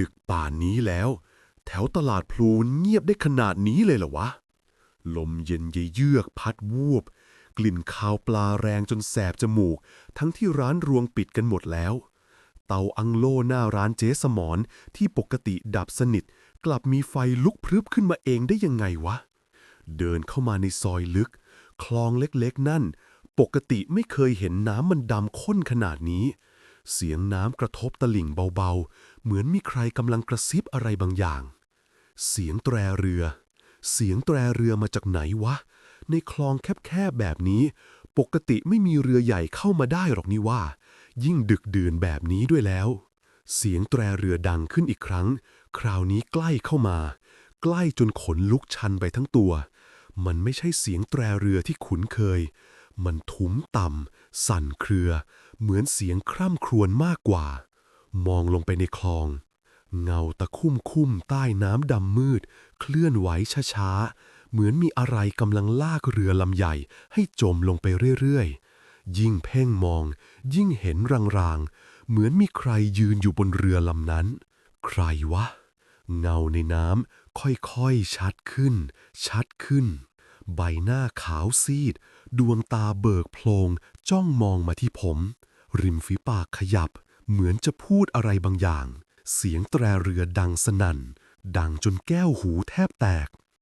ดึกป่านนี้แล้ว แถวตลาดพลูเงียบได้ขนาดนี้เลยเหรอวะ ลมเย็นเยือกพัดวูบ กลิ่นคาวปลาแรงจนแสบจมูก ทั้งที่ร้านรวงปิดกันหมดแล้ว เตาอังโลหน้าร้านเจ๊สมอนที่ปกติดับสนิท กลับมีไฟลุกพรึบขึ้นมาเองได้ยังไงวะ เดินเข้ามาในซอยลึก คลองเล็กๆนั่น ปกติไม่เคยเห็นน้ำมันดำข้นขนาดนี้ เสียงน้ำกระทบตลิ่งเบาๆ เหมือนมีใครกำลังกระซิบอะไรบางอย่าง เสียงแตรเรือ เสียงแตรเรือมาจากไหนวะ ในคลองแคบๆแบบนี้ ปกติไม่มีเรือใหญ่เข้ามาได้หรอกนี่ว่า ยิ่งดึกดื่นแบบนี้ด้วยแล้ว เสียงแตรเรือดังขึ้นอีกครั้ง คราวนี้ใกล้เข้ามา ใกล้จนขนลุกชันไปทั้งตัว มันไม่ใช่เสียงแตรเรือที่คุ้นเคย มันทุ้มต่ำ สั่นเครือ เหมือนเสียงคร่ำครวญมากกว่า มองลงไปในคลอง เงาตะคุ่มคุ้มใต้น้ำดำมืด เคลื่อนไหวช้าๆ เหมือนมีอะไรกำลังลากเรือลำใหญ่ให้จมลงไปเรื่อยๆ ยิ่งเพ่งมอง ยิ่งเห็นรางๆ เหมือนมีใครยืนอยู่บนเรือลำนั้น ใครวะ เงาในน้ำค่อยๆชัดขึ้น ชัดขึ้น ใบหน้าขาวซีด ดวงตาเบิกโพลงจ้องมองมาที่ผม ริมฝีปากขยับ เหมือนจะพูดอะไรบางอย่าง เสียงแตรเรือดังสนั่น ดังจนแก้วหูแทบแตก